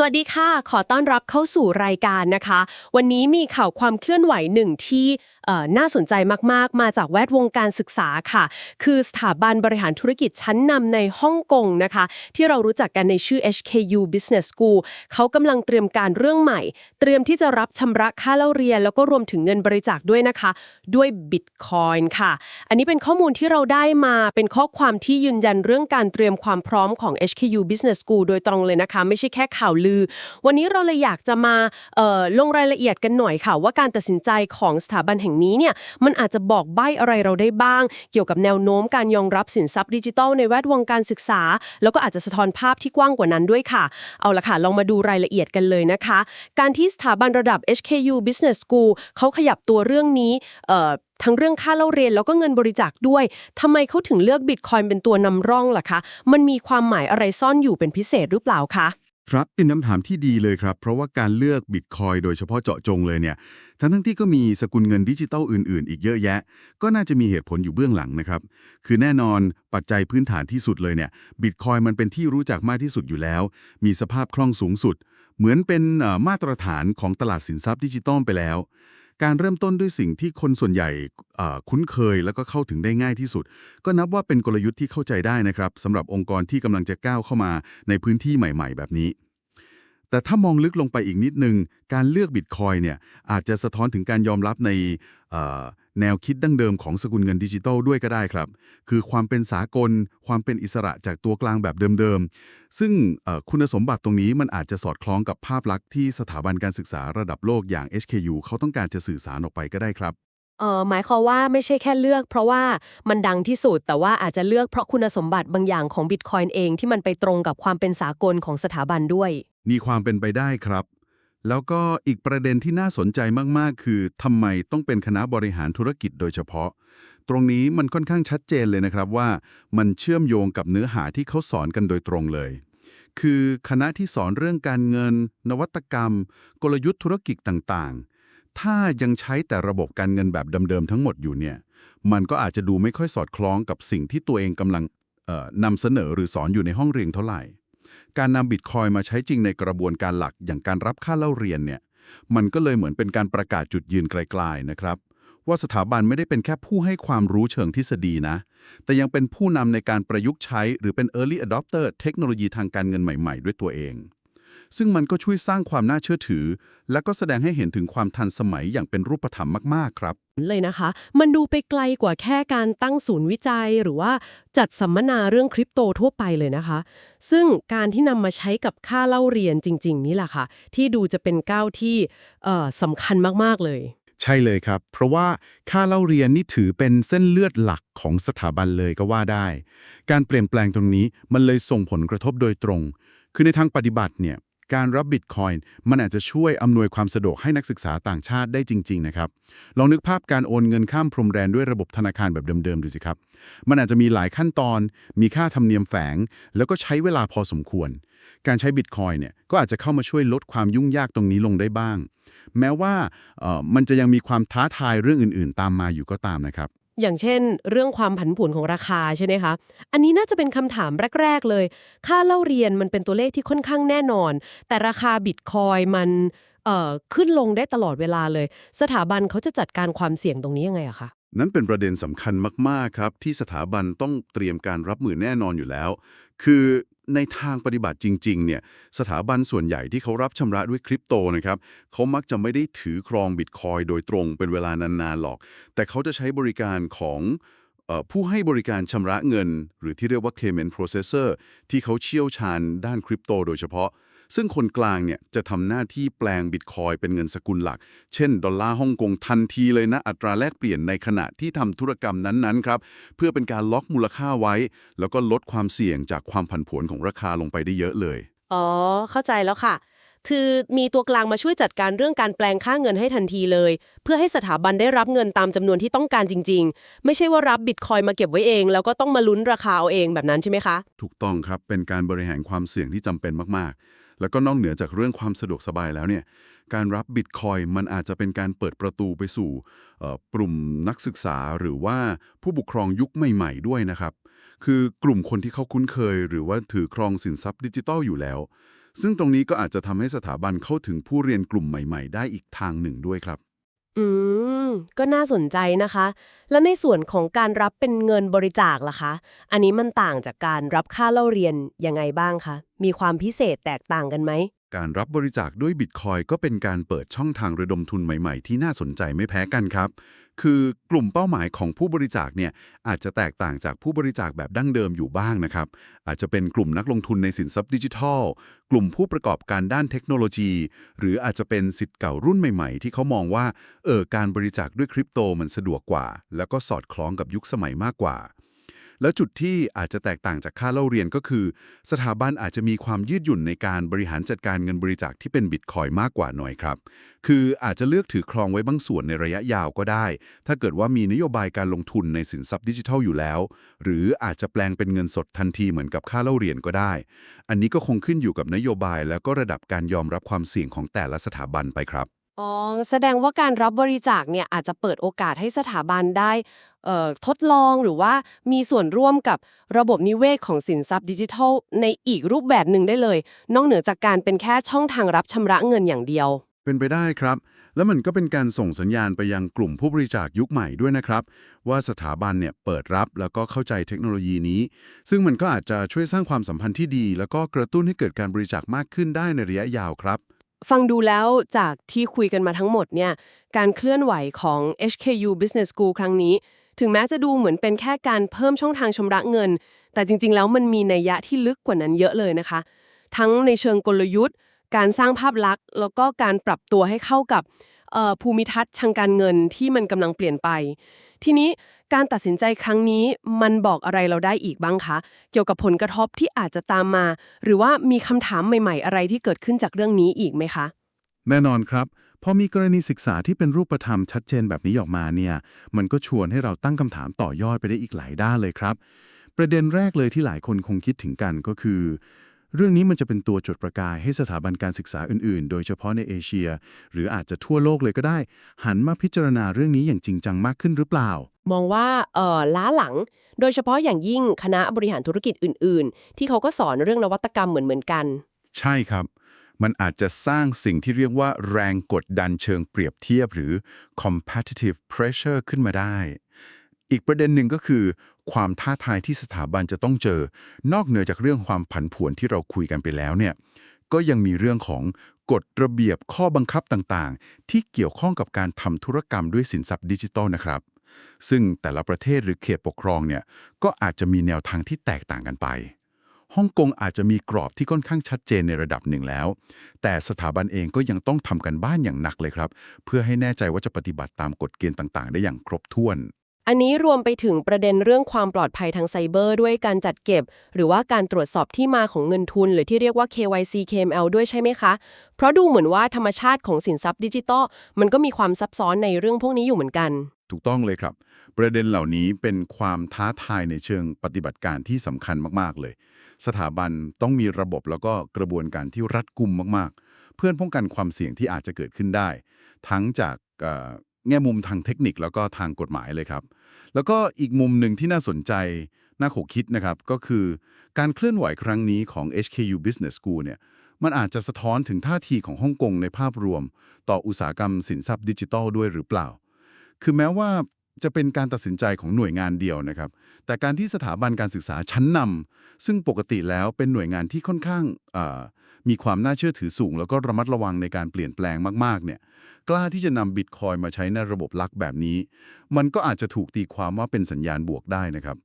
สวัสดีค่ะ ขอต้อนรับเข้าสู่รายการนะคะ วันนี้มีข่าวความเคลื่อนไหวหนึ่งที่ น่าสนใจมากๆ มาจากแวดวงการศึกษาค่ะ คือสถาบันบริหารธุรกิจชั้นนำในฮ่องกงนะคะ ที่เรารู้จักกันในชื่อ HKU Business School เขากำลังเตรียมการเรื่องใหม่ เตรียมที่จะรับชำระค่าเล่าเรียน แล้วก็รวมถึงเงินบริจาคด้วยนะคะ ด้วย Bitcoin ค่ะ อันนี้เป็นข้อมูลที่เราได้มาเป็นข้อความที่ยืนยันเรื่องการเตรียมความพร้อมของ HKU Business School โดยตรงเลยนะคะ ไม่ใช่แค่ข่าวลือ วันนี้เราเลยอยากจะมาลงรายละเอียดกันหน่อยค่ะ ว่าการตัดสินใจของสถาบันแห่งนี้เนี่ยมันอาจจะบอกใบ้อะไรเราได้บ้าง เกี่ยวกับแนวโน้มการยอมรับสินทรัพย์ดิจิทัลในแวดวงการศึกษา แล้วก็อาจจะสะท้อนภาพที่กว้างกว่านั้นด้วยค่ะ เอาละค่ะ ลองมาดูรายละเอียดกันเลยนะคะ การที่สถาบันระดับ HKU Business School เขาขยับตัวเรื่องนี้ทั้งเรื่องค่าเล่าเรียนแล้วก็เงินบริจาคด้วยทำไมเขาถึงเลือกบิตคอยเป็นตัวนำร่องล่ะคะ มันมีความหมายอะไรซ่อนอยู่เป็นพิเศษหรือเปล่าคะ ครับเป็นคำถามที่ดีเลยครับ เพราะว่าการเลือกบิตคอยโดยเฉพาะเจาะจงเลยเนี่ย ทั้งทั้งที่ก็มีสกุลเงินดิจิตัลอื่นๆ อีกเยอะแยะ ก็น่าจะมีเหตุผลอยู่เบื้องหลังนะครับ คือแน่นอนปัจจัยพื้นฐานที่สุดเลยเนี่ยบิตคอยมันเป็นที่รู้จักมากที่สุดอยู่แล้ว มีสภาพคล่องสูงสุด เหมือนเป็นมาตรฐานของตลาดสินทรัพย์ดิจิตอลไปแล้ว การเริ่มต้นด้วยสิ่งที่คนส่วนใหญ่คุ้นเคยแล้วก็เข้าถึงได้ง่ายที่สุด ก็นับว่าเป็นกลยุทธ์ที่เข้าใจได้นะครับสำหรับองค์กรที่กำลังจะก้าวเข้ามาในพื้นที่ใหม่ ๆ แบบนี้ แต่ถ้ามองลึกลงไปอีกนิดนึง การเลือกบิตคอยเนี่ยอาจจะสะท้อนถึงการยอมรับใน แนวคิดดั้งเดิมของสกุลเงินดิจิทัลด้วยก็ได้ครับ คือความเป็นสากล ความเป็นอิสระจากตัวกลางแบบเดิมๆ ซึ่งเอ่อคุณสมบัติตรงนี้มันอาจจะสอดคล้องกับภาพลักษณ์ที่สถาบันการศึกษาระดับโลกอย่าง HKU เขาต้องการจะสื่อสารออกไปก็ได้ครับเอ่อหมายความว่าไม่ใช่แค่เลือก เพราะว่ามันดังที่สุดแต่ว่าอาจจะเลือกเพราะคุณสมบัติบางอย่างของบิตคอยน์เองที่มันไปตรงกับความเป็นสากลของสถาบันด้วย มีความเป็นไปได้ครับ แล้วก็อีกประเด็นที่น่าสนใจมากๆ คือทำไมต้องเป็นคณะบริหารธุรกิจโดยเฉพาะ ตรงนี้มันค่อนข้างชัดเจนเลยนะครับว่ามันเชื่อมโยงกับเนื้อหาที่เขาสอนกันโดยตรงเลย คือคณะที่สอนเรื่องการเงิน นวัตกรรม กลยุทธ์ธุรกิจต่างๆ ถ้ายังใช้แต่ระบบการเงินแบบเดิมๆทั้งหมดอยู่เนี่ย มันก็อาจจะดูไม่ค่อยสอดคล้องกับสิ่งที่ตัวเองกำลังนำเสนอหรือสอนอยู่ในห้องเรียนเท่าไหร่ การนำบิตคอยมาใช้จริงในกระบวนการหลักอย่างการรับค่าเล่าเรียนเนี่ย มันก็เลยเหมือนเป็นการประกาศจุดยืนไกลๆนะครับ ว่าสถาบันไม่ได้เป็นแค่ผู้ให้ความรู้เชิงทฤษฎีนะ แต่ยังเป็นผู้นำในการประยุกต์ใช้หรือเป็น Early Adopter เทคโนโลยีทางการเงินใหม่ ๆ ด้วยตัวเอง ซึ่งมันก็ช่วยสร้างความน่าเชื่อถือ และก็แสดงให้เห็นถึงความทันสมัยอย่างเป็นรูปธรรมมากๆครับ เลยนะคะ มันดูไปไกลกว่าแค่การตั้งศูนย์วิจัย หรือว่าจัดสัมมนาเรื่องคริปโตทั่วไปเลยนะคะ ซึ่งการที่นำมาใช้กับค่าเล่าเรียนจริง ๆ นี่แหละค่ะ ที่ดูจะเป็นก้าวที่เอ่อสำคัญมากๆเลยใช่เลยครับ เพราะว่าค่าเล่าเรียนนี่ถือเป็นเส้นเลือดหลักของสถาบันเลยก็ว่าได้ การเปลี่ยนแปลงตรงนี้มันเลยส่งผลกระทบโดยตรง คือในทางปฏิบัติเนี่ย การรับบิตคอยน์มันอาจจะช่วยอำนวยความสะดวกให้นักศึกษาต่างชาติได้จริง ๆ นะครับ ลองนึกภาพการโอนเงินข้ามพรมแดนด้วยระบบธนาคารแบบเดิม ๆ ดูสิครับ มันอาจจะมีหลายขั้นตอน มีค่าธรรมเนียมแฝง แล้วก็ใช้เวลาพอสมควร การใช้บิตคอยน์เนี่ยก็อาจจะเข้ามาช่วยลดความยุ่งยากตรงนี้ลงได้บ้าง แม้ว่ามันจะยังมีความท้าทายเรื่องอื่น ๆ ตามมาอยู่ก็ตามนะครับ อย่างเช่น เรื่องความผันผวนของราคาใช่ไหมคะ อันนี้น่าจะเป็นคำถามแรก ๆ เลย ค่าเล่าเรียนมันเป็นตัวเลขที่ค่อนข้างแน่นอน แต่ราคาบิตคอยมันเอ่อขึ้นลงได้ตลอดเวลาเลย สถาบันเขาจะจัดการความเสี่ยงตรงนี้ยังไงอะคะนั่นเป็นประเด็นสำคัญมาก ๆ ครับ ที่สถาบันต้องเตรียมการรับมือแน่นอนอยู่แล้ว คือ ในทางปฏิบัติจริง ๆ เนี่ย สถาบันส่วนใหญ่ที่เขารับชำระด้วยคริปโตนะครับ เขามักจะไม่ได้ถือครองบิตคอยโดยตรงเป็นเวลานาน ๆ หรอก แต่เขาจะใช้บริการของผู้ให้บริการชำระเงิน หรือที่เรียกว่า payment processor ที่เขาเชี่ยวชาญด้านคริปโตโดยเฉพาะ ซึ่งคนกลางเนี่ยจะทำหน้าที่แปลงบิตคอยเป็นเงินสกุลหลัก เช่น ดอลลาร์ฮ่องกงทันทีเลยนะอัตราแลกเปลี่ยนในขณะที่ทำธุรกรรมนั้นๆครับเพื่อเป็นการล็อกมูลค่าไว้ แล้วก็ลดความเสี่ยงจากความผันผวนของราคาลงไปได้เยอะเลย อ๋อ เข้าใจแล้วค่ะ คือมีตัวกลางมาช่วยจัดการเรื่องการแปลงค่าเงินให้ทันทีเลย เพื่อให้สถาบันได้รับเงินตามจำนวนที่ต้องการจริง ๆ ไม่ใช่ว่ารับบิตคอยมาเก็บไว้เอง แล้วก็ต้องมาลุ้นราคาเอาเองแบบนั้นใช่ไหมคะ ถูกต้องครับเป็นการบริหารความเสี่ยงที่จำเป็นมากๆ แล้วก็นอกเหนือจากเรื่องความสะดวกสบายแล้วเนี่ยการรับบิตคอยมันอาจจะเป็นการเปิดประตูไปสู่กลุ่มนักศึกษาหรือว่าผู้ปกครองยุคใหม่ ๆ ด้วยนะครับคือกลุ่มคนที่เขาคุ้นเคย หรือว่าถือครองสินทรัพย์ดิจิทัลอยู่แล้ว ซึ่งตรงนี้ก็อาจจะทำให้สถาบันเข้าถึงผู้เรียนกลุ่มใหม่ ๆ ได้อีกทางหนึ่งด้วยครับ อืม ก็น่าสนใจนะคะ แล้วในส่วนของการรับเป็นเงินบริจาคล่ะคะ อันนี้มันต่างจากการรับค่าเล่าเรียนยังไงบ้างคะ มีความพิเศษแตกต่างกันไหม การรับบริจาคด้วยบิตคอยก็เป็นการเปิดช่องทางระดมทุนใหม่ ๆ ที่น่าสนใจไม่แพ้กันครับ คือกลุ่มเป้าหมายของผู้บริจาคเนี่ยอาจจะแตกต่างจากผู้บริจาคแบบดั้งเดิมอยู่บ้างนะครับ อาจจะเป็นกลุ่มนักลงทุนในสินทรัพย์ดิจิทัล กลุ่มผู้ประกอบการด้านเทคโนโลยี หรืออาจจะเป็นสิทธิ์เก่ารุ่นใหม่ๆ ที่เขามองว่าเออการบริจาคด้วยคริปโตมันสะดวกกว่า แล้วก็สอดคล้องกับยุคสมัยมากกว่า แล้วจุดที่อาจจะแตกต่างจากค่าเล่าเรียนก็คือ สถาบันอาจจะมีความยืดหยุ่นในการบริหารจัดการเงินบริจาคที่เป็นบิตคอยมากกว่าหน่อยครับ คืออาจจะเลือกถือครองไว้บางส่วนในระยะยาวก็ได้ ถ้าเกิดว่ามีนโยบายการลงทุนในสินทรัพย์ดิจิทัลอยู่แล้ว หรืออาจจะแปลงเป็นเงินสดทันทีเหมือนกับค่าเล่าเรียนก็ได้ อันนี้ก็คงขึ้นอยู่กับนโยบาย แล้วก็ระดับการยอมรับความเสี่ยงของแต่ละสถาบันไปครับ อ๋อแสดงว่าการรับบริจาคเนี่ยอาจจะเปิดโอกาสให้สถาบันได้เอ่อทดลองหรือว่ามีส่วนร่วมกับระบบนิเวศของสินทรัพย์ดิจิทัล ในอีกรูปแบบหนึ่งได้เลย นอกเหนือจากการเป็นแค่ช่องทางรับชำระเงินอย่างเดียว เป็นไปได้ครับ แล้วมันก็เป็นการส่งสัญญาณไปยังกลุ่มผู้บริจาคยุคใหม่ด้วยนะครับ ว่าสถาบันเนี่ยเปิดรับแล้วก็เข้าใจเทคโนโลยีนี้ ซึ่งมันก็อาจจะช่วยสร้างความสัมพันธ์ที่ดี แล้วก็กระตุ้นให้เกิดการบริจาคมากขึ้นได้ในระยะยาวครับ ฟังดูแล้วจากที่คุยกันมาทั้งหมดเนี่ยการเคลื่อนไหวของ HKU Business School ครั้งนี้ ถึงแม้จะดูเหมือนเป็นแค่การเพิ่มช่องทางชำระเงิน แต่จริง ๆ แล้วมันมีนัยยะที่ลึกกว่านั้นเยอะเลยนะคะ ทั้งในเชิงกลยุทธ์ การสร้างภาพลักษณ์ แล้วก็การปรับตัวให้เข้ากับภูมิทัศน์ทางการเงินที่มันกำลังเปลี่ยนไป ทีนี้ การตัดสินใจครั้งนี้มันบอกอะไรเราได้อีกบ้างคะ เกี่ยวกับผลกระทบที่อาจจะตามมา หรือว่ามีคำถามใหม่ ๆ อะไรที่เกิดขึ้นจากเรื่องนี้อีกไหมคะ แน่นอนครับพอมีกรณีศึกษาที่เป็นรูปธรรมชัดเจนแบบนี้ออกมาเนี่ย มันก็ชวนให้เราตั้งคำถามต่อยอดไปได้อีกหลายด้านเลยครับ ประเด็นแรกเลยที่หลายคนคงคิดถึงกันก็คือ เรื่องนี้มันจะเป็นตัวจุดประกายให้สถาบันการศึกษาอื่นๆ โดยเฉพาะในเอเชีย หรืออาจจะทั่วโลกเลยก็ได้ หันมาพิจารณาเรื่องนี้อย่างจริงจังมากขึ้นหรือเปล่า มองว่าเอ่อล้าหลัง โดยเฉพาะอย่างยิ่งคณะบริหารธุรกิจอื่น ๆ ที่เขาก็สอนเรื่องนวัตกรรมเหมือนเหมือนๆกัน ใช่ครับ มันอาจจะสร้างสิ่งที่เรียกว่าแรงกดดันเชิงเปรียบเทียบหรือ competitive pressure ขึ้นมาได้ อีกประเด็นหนึ่งก็คือ ความท้าทายที่สถาบันจะต้องเจอ นอกเหนือจากเรื่องความผันผวนที่เราคุยกันไปแล้วเนี่ยก็ยังมีเรื่องของกฎระเบียบข้อบังคับต่างๆ ที่เกี่ยวข้องกับการทำธุรกรรมด้วยสินทรัพย์ดิจิทัลนะครับ ซึ่งแต่ละประเทศหรือเขตปกครองเนี่ยก็อาจจะมีแนวทางที่แตกต่างกันไปฮ่องกงอาจจะมีกรอบที่ค่อนข้างชัดเจนในระดับหนึ่งแล้ว แต่สถาบันเองก็ยังต้องทำกันบ้านอย่างหนักเลยครับ เพื่อให้แน่ใจว่าจะปฏิบัติตามกฎเกณฑ์ต่าง ๆ ได้อย่างครบถ้วน อันนี้รวมไปถึงประเด็นเรื่องความปลอดภัยทางไซเบอร์ด้วยการจัดเก็บ หรือว่าการตรวจสอบที่มาของเงินทุน หรือที่เรียกว่า KYC KML ด้วยใช่ไหมคะ เพราะดูเหมือนว่าธรรมชาติของสินทรัพย์ดิจิตอลมันก็มีความซับซ้อนในเรื่องพวกนี้อยู่เหมือนกัน ถูกต้องเลยครับ ประเด็นเหล่านี้เป็นความท้าทายในเชิงปฏิบัติการที่สำคัญมากๆเลย สถาบันต้องมีระบบแล้วก็กระบวนการที่รัดกุมมากๆ เพื่อป้องกันความเสี่ยงที่อาจจะเกิดขึ้นได้ ทั้งจาก แง่มุมทางเทคนิคแล้วก็ทางกฎหมายเลยครับ แล้วก็อีกมุมหนึ่งที่น่าสนใจน่าขบคิดนะครับ ก็คือการเคลื่อนไหวครั้งนี้ของ HKU Business School เนี่ยมันอาจจะสะท้อนถึงท่าทีของฮ่องกงในภาพรวม ต่ออุตสาหกรรมสินทรัพย์ดิจิทัลด้วยหรือเปล่า คือแม้ว่า จะเป็นการตัดสินใจของหน่วยงานเดียวนะครับ แต่การที่สถาบันการศึกษาชั้นนำซึ่งปกติแล้วเป็นหน่วยงานที่ค่อนข้างมีความน่าเชื่อถือสูง แล้วก็ระมัดระวังในการเปลี่ยนแปลงมากๆเนี่ยกล้าที่จะนำบิตคอยมาใช้ในระบบลักแบบนี้ มันก็อาจจะถูกตีความว่าเป็นสัญญาณบวกได้นะครับ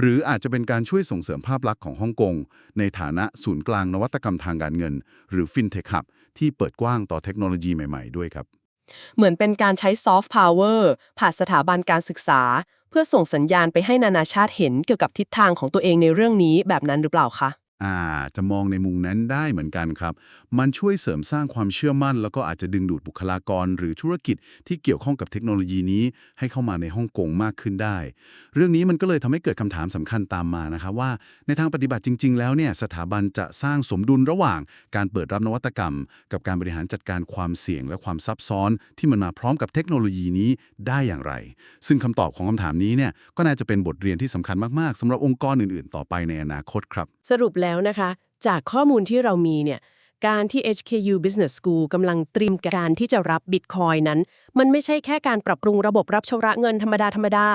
หรืออาจจะเป็นการช่วยส่งเสริมภาพลักษณ์ของฮ่องกง ในฐานะศูนย์กลางนวัตกรรมทางการเงิน หรือ FinTech Hub ที่เปิดกว้างต่อเทคโนโลยีใหม่ ๆ ด้วยครับ เหมือนเป็นการใช้ซอฟต์พาวเวอร์ผ่านสถาบันการศึกษา เพื่อส่งสัญญาณไปให้นานาชาติเห็นเกี่ยวกับทิศทางของตัวเองในเรื่องนี้แบบนั้นหรือเปล่าคะ อ่า จะมองในมุมนั้นได้เหมือนกันครับ มันช่วยเสริมสร้างความเชื่อมั่น แล้วก็อาจจะดึงดูดบุคลากร หรือธุรกิจที่เกี่ยวข้องกับเทคโนโลยีนี้ ให้เข้ามาในฮ่องกงมากขึ้นได้ เรื่องนี้มันก็เลยทำให้เกิดคำถามสำคัญตามมานะครับว่าในทางปฏิบัติจริง ๆ แล้วเนี่ยสถาบันจะสร้างสมดุลระหว่าง การเปิดรับนวัตกรรม กับการบริหารจัดการความเสี่ยง และความซับซ้อน ที่มันมาพร้อมกับเทคโนโลยีนี้ได้อย่างไร ซึ่งคำตอบของคำถามนี้เนี่ยก็น่าจะเป็นบทเรียนที่สำคัญมากๆสำหรับองค์กรอื่น ๆ ต่อไปในอนาคตครับ สรุปแล้วนะคะ จากข้อมูลที่เรามีเนี่ยการที่ HKU Business School กำลังเตรียมการที่จะรับ Bitcoin นั้น มันไม่ใช่แค่การปรับปรุงระบบรับชำระเงินธรรมดาธรรมดา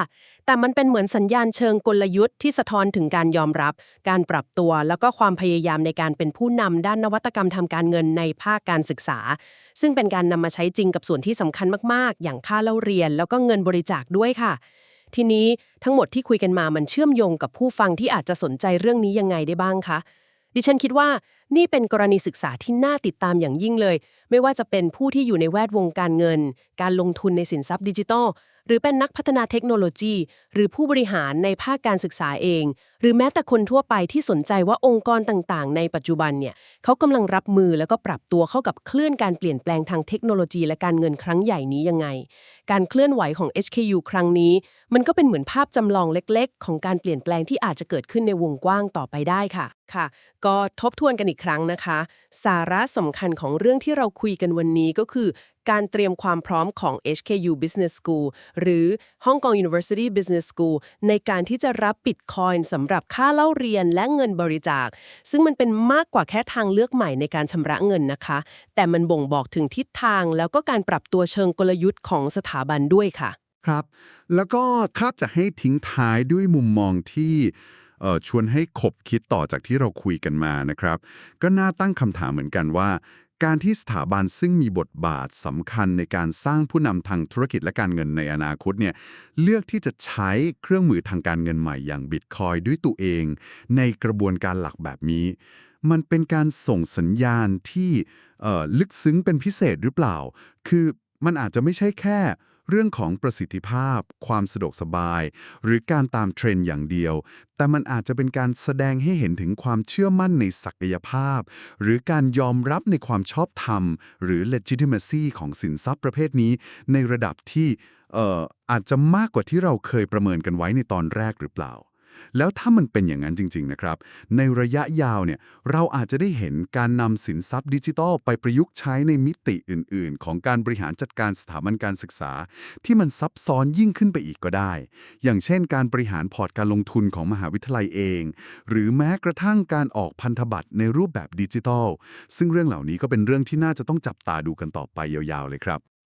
แต่มันเป็นเหมือนสัญญาณเชิงกลยุทธ์ที่สะท้อนถึงการยอมรับ การปรับตัว แล้วก็ความพยายามในการเป็นผู้นำด้านนวัตกรรมทางการเงินในภาคการศึกษา ซึ่งเป็นการนำมาใช้จริงกับส่วนที่สำคัญมาก ๆ อย่างค่าเล่าเรียน แล้วก็เงินบริจาคด้วยค่ะ ทีนี้ทั้งหมดที่คุยกันมามันเชื่อมโยงกับผู้ฟังที่อาจจะสนใจเรื่องนี้ยังไงได้บ้างคะ ดิฉันคิดว่านี่เป็นกรณีศึกษาที่น่าติดตามอย่างยิ่งเลย ไม่ว่าจะเป็นผู้ที่อยู่ในแวดวงการเงิน การลงทุนในสินทรัพย์ดิจิทัล หรือเป็นนักพัฒนาเทคโนโลยี หรือผู้บริหารในภาคการศึกษาเอง หรือแม้แต่คนทั่วไปที่สนใจว่าองค์กรต่างๆ ในปัจจุบันเนี่ยเขากำลังรับมือแล้วก็ปรับตัวเข้ากับคลื่นการเปลี่ยนแปลงทางเทคโนโลยีและการเงินครั้งใหญ่นี้ยังไง การเคลื่อนไหวของ HKU ครั้งนี้ มันก็เป็นเหมือนภาพจำลองเล็ก ๆ ของการเปลี่ยนแปลงที่อาจจะเกิดขึ้นในวงกว้างต่อไปได้ค่ะค่ะ ก็ทบทวนกันอีกครั้งนะคะ สาระสำคัญของเรื่องที่เราคุยกันวันนี้ก็คือการเตรียมความพร้อมของ HKU Business School หรือ Hong Kong University Business School ในการที่จะรับ Bitcoin สำหรับค่าเล่าเรียนและเงินบริจาค ซึ่งมันเป็นมากกว่าแค่ทางเลือกใหม่ในการชำระเงินนะคะ แต่มันบ่งบอกถึงทิศทางแล้วก็การปรับตัวเชิงกลยุทธ์ของสถาบันด้วยค่ะ ครับ แล้วก็ถ้าจะให้ทิ้งท้ายด้วยมุมมองที่ชวนให้ขบคิดต่อจากที่เราคุยกันมานะครับ ก็น่าตั้งคำถามเหมือนกันว่า การที่สถาบันซึ่งมีบทบาทสำคัญในการสร้างผู้นำทางธุรกิจและการเงินในอนาคตเนี่ยเลือกที่จะใช้เครื่องมือทางการเงินใหม่อย่างบิตคอยด้วยตัวเอง ในกระบวนการหลักแบบนี้ มันเป็นการส่งสัญญาณที่ลึกซึ้งเป็นพิเศษหรือเปล่า คือมันอาจจะไม่ใช่แค่ เรื่องของประสิทธิภาพ ความสะดวกสบาย หรือการตามเทรนด์อย่างเดียว แต่มันอาจจะเป็นการแสดงให้เห็นถึงความเชื่อมั่นในศักยภาพ หรือการยอมรับในความชอบธรรม หรือ legitimacy ของสินทรัพย์ประเภทนี้ ในระดับที่เอ่ออาจจะมากกว่าที่เราเคยประเมินกันไว้ในตอนแรกหรือเปล่า แล้วถ้ามันเป็นอย่างนั้นจริง ๆ นะครับ ในระยะยาวเนี่ยเราอาจจะได้เห็นการนำสินทรัพย์ดิจิทัลไปประยุกต์ใช้ในมิติอื่น ๆ ของการบริหารจัดการสถาบันการศึกษา ที่มันซับซ้อนยิ่งขึ้นไปอีกก็ได้ อย่างเช่น การบริหารพอร์ตการลงทุนของมหาวิทยาลัยเอง หรือแม้กระทั่งการออกพันธบัตรในรูปแบบดิจิทัล ซึ่งเรื่องเหล่านี้ก็เป็นเรื่องที่น่าจะต้องจับตาดูกันต่อไปยาวๆเลยครับ